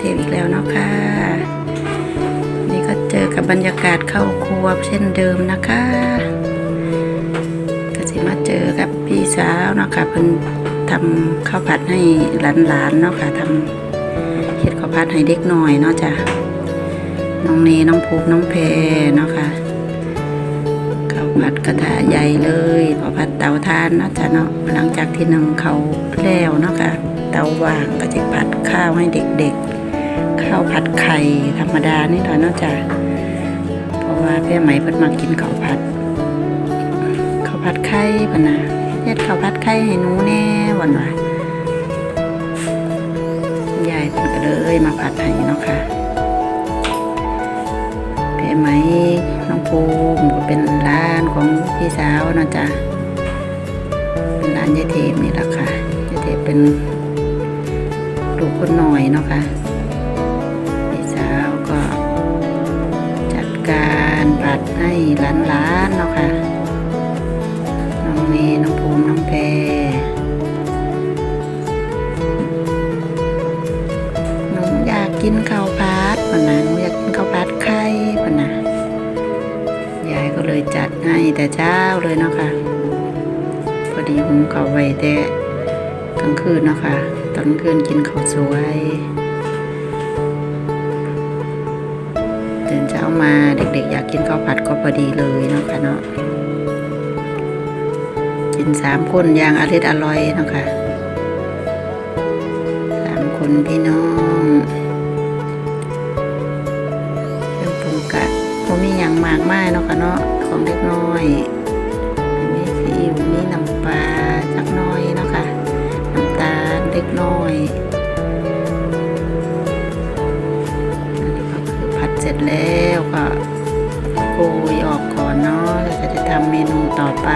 เจอกับยายเทพอีกแล้วเนาะค่ะ นี่ก็เจอกับบรรยากาศเข้าครัวเช่นเดิมนะคะ ก็สิมาเจอกับพี่สาวเนาะค่ะเพิ่นทำข้าวผัดให้หลานๆเนาะค่ะทำเฮ็ดข้าวผัดให้เด็กหน่อยเนาะจ้ะน้องเนน้องภูมิน้องเพเนาะค่ะข้าวผัดกระทะใหญ่เลยข้าวผัดเตาถ่านเนาะจ้ะเนาะหลังจากที่นึ่งเขาแล้วเนาะค่ะเตาว่างก็จะผัดข้าวให้เด็กๆ ข้าวผัดไข่ธรรมดานี่แหละเนาะจ้ะเพราะว่าเพี่ไหมเพิ่นมากินข้าวผัดข้าวผัดไข่ปะนะเฮ็ดข้าวผัดไข่ให้หนูแน่วันว่ายายเพิ่นก็เลยมาผัดให้เนาะค่ะเพี่ไหมน้องภูมิก็เป็นร้านของพี่สาวเนาะจ้ะเป็นร้านยายเทมนี่แหละค่ะยายเทมเป็นลูกคนหน่อยเนาะค่ะ การผัดให้หลานๆเนาะค่ะ น้องเมย์น้องภูมิน้องแพรหนูอยากกินข้าวผัดปะนะหนูอยากกินข้าวผัดไข่ปะนะยายก็เลยจัดให้แต่เช้าเลยเนาะค่ะ พอดีหุงข้าไว้แต่กลางคืนเนาะค่ะ ตอนกลางคืนกินข้าวสวย ตื่นเช้ามาเด็กๆ อยากกินข้าวผัดก็พอดีเลยเนาะค่ะเนาะกินสามคนอย่างอร่อยอร่อยเนาะคะสามคนพี่น้องเครื่องปรุงกะพมีอย่างมากมายเนาะค่ะเนาะของเล็กน้อยมีซีอิ๊วมีน้ำปลาจักน้อย แล้วก็โกยออกก่อนเนาะแล้วก็จะทำเมนูต่อไป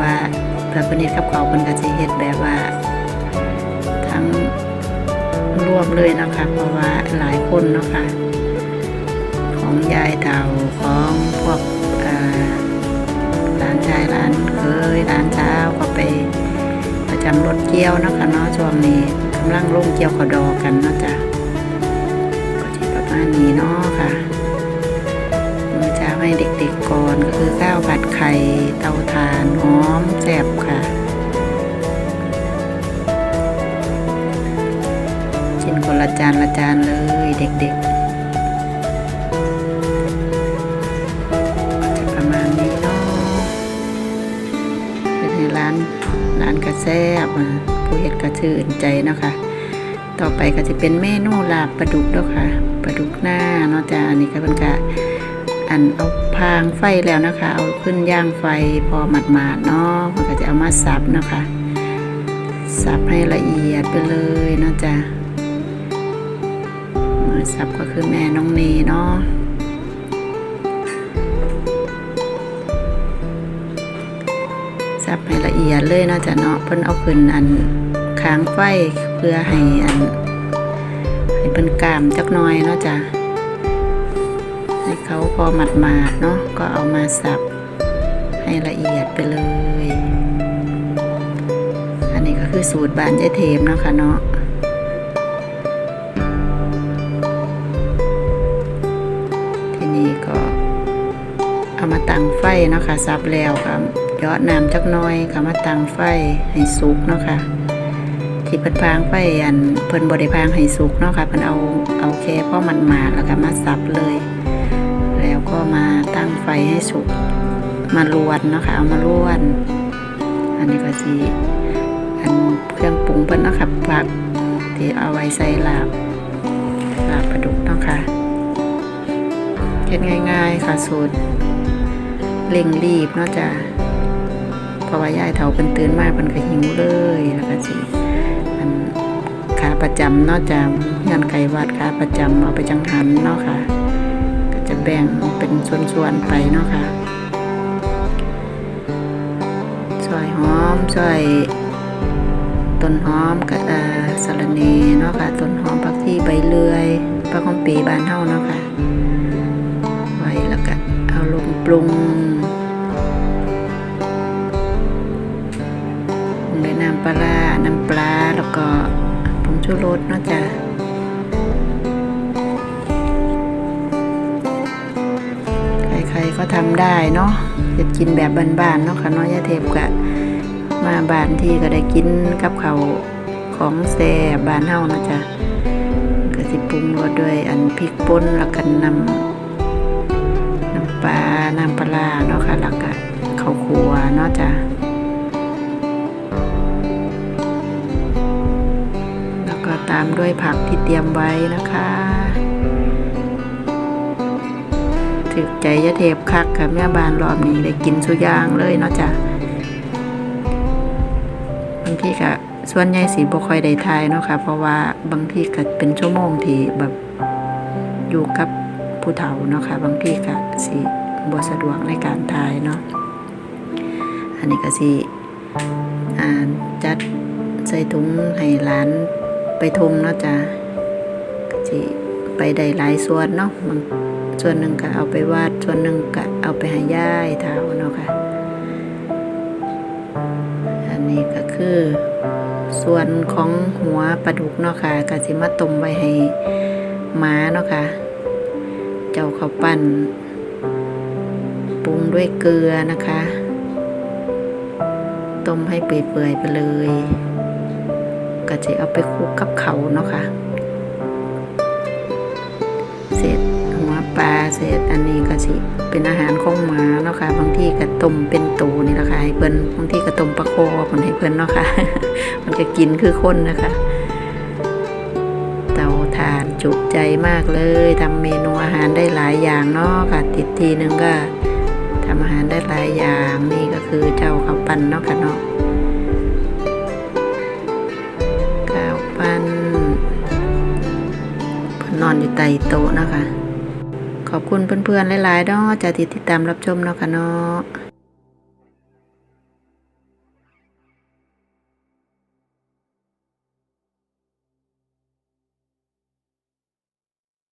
ว่าพระประนิตกับเขาคนก็จะเฮ็ดแบบว่า ทั้งรวมเลยนะคะ เพราะว่าหลายคนเนาะคะของยายเต่าของพวกเอ่อหลานชายหลานเคยหลานเช้าก็ไปประจำรถเกี่ยวนะคะเนาะช่วงนี้กำลังลงเกี่ยวขอดอกันนะจ้ะก็จะประ มาณนี้เนาะค่ะมื้อเช้าให้เด็กๆก่อนก็คือข้าวผัดไข่เตาถ่านหอมแซ่บค่ะกินคนละจานละจานเลยเด็กๆประมาณนี้เนาะเป็นร้านร้านกระแซบผู้เฮ็ดกระชื่นใจนะคะ ต่อไปก็จะเป็นเมนูลาบปลาดุกแล้วค่ะปลาดุกหน้าเนาะจ้าอันนี้ก็เป็นกะอันเอาพางไฟแล้วนะคะ เอาขึ้นย่างไฟพอหมาดๆเนาะมันก็จะเอามาสับนะคะสับให้ละเอียดไปเลยเนาะจ้ะมือสับก็คือแม่น้องเนเนาะ สับให้ละเอียดเลยเนาะจ้ะเนาะเพิ่นเอาขึ้นอันค้างไฟเพื่อให้อันให้เพิ่นกามจักน่อยเนาะจ้ะให้เขาพอหมัดมาดเนาะก็เอามาสับให้ละเอียดไปเลย อันนี้ก็คือสูตรบานเจเทมเนาะค่ะเนาะทีนี้ก็เอามาตั้งไฟเนาะค่ะสับแล้วค่ะ ยอดน้ำจักน้อยค่ะมาตั้งไฟให้สุกเนาะค่ะ ที่เพิ่นพางไฟอันเพิ่นบริพางให้สุกเนาะค่ะเพิ่นเอาเอาแค่พ่อมันมาดๆแล้วก็มาสับเลย แล้วก็มาตั้งไฟให้สุกมาลวนเนาะคะเอามาลวน อันนี้ก็สีอันเครื่องปรุงเพิ่นเนาะค่ะผักที่เอาไว้ใส่ลาบลาบปลาดุกเนาะค่ะเฮ็ดง่าย ๆ ค่ะสูตรเร่งรีบเนาะจ้ะ ราะว่ายายเฒ่าเพิ่นตื่นมากเพิ่นก็หิวเลยแล้วก็สิอันขาประจำเนาะจ้ะเงินไก่วัดขาประจำเอาไปจังหันเนาะค่ะ ก็จะแบ่งเป็นส่วนๆไปเนาะค่ะซอยหอมซอยต้นหอมกับเอ่อสะรเนเนาะค่ะต้นหอมผักชีใบเลื่อยผักหอมปีบานเฮาเนาะค่ะไว้แล้วก็เอาลงปรุง น้ำปลา น้ำปลา แล้วก็ผงชูรสเนาะจ้ะใครๆก็ทำได้เนาะจะกินแบบบ้านๆเนาะค่ะน้อยยาเทพกะมาบ้านที่ก็ได้กินกับเขาของแซ่บ้านเฮานะจ๊ะก็สิปรุงรสด้วยอันพริกป่นแล้วกันน้ำน้ำปลา น้ำปลาเนาะค่ะแล้วก็ข้าวคั่วเนาะจ้ะ ตามด้วยผักที่เตรียมไว้นะคะถึกใจยะเทพคักกับแม่บานรอบนี้ได้กินสุอยางเลยเนาะจ้ะบางทีก็ส่วนใหญ่สีบ่ค่อยได้ทายเนาะค่ะ เพราะว่าบางทีก็เป็นชั่วโมงที่แบบอยู่กับผู้เฒ่าเนาะค่ะ บางทีก็สิบ่สะดวกในการทายเนาะอันนี้ก็สิอ่าจัดใส่ถุงให้หลาน ไปทงเนาะจ้ะก็สิไปได้หลายส่วนเนาะบางส่วนหนึ่งก็เอาไปวาดส่วนหนึ่งก็เอาไปให้ย่ายเท้าเนาะค่ะ อันนี้ก็คือ ส่วนของหัวปลาดุกเนาะค่ะก็สิมาต้มไว้ให้หมาเนาะค่ะ เจ้าเขาวปั้นปรุงด้วยเกลือนะคะ ต้มให้เปื่อยๆไปเลย ก็จะเอาไปคลุกกับเขาเนาะค่ะเสร็จหัวปลาเสร็จอันนี้ก็สิเป็นอาหารของหมาเนาะค่ะบางที่ก็ต้มเป็นตูนี่แหละค่ะให้เพิ่นบางที่ก็ต้มปลาโคเพิ่นให้เพิ่นเนาะค่ะมันก็กินคือคนนะคะ เตาถ่านจุใจมากเลยทำเมนูอาหารได้หลายอย่างเนาะค่ะติดทีนึงก็ทำอาหารได้หลายอย่างนี่ก็คือเจ้าข้าวปั้นเนาะค่ะเนาะ นอนอยู่ใต้โต๊ะนะคะ ขอบคุณเพื่อนๆหลายๆเนาะจะติดตามรับชมเนาะค่ะเนาะ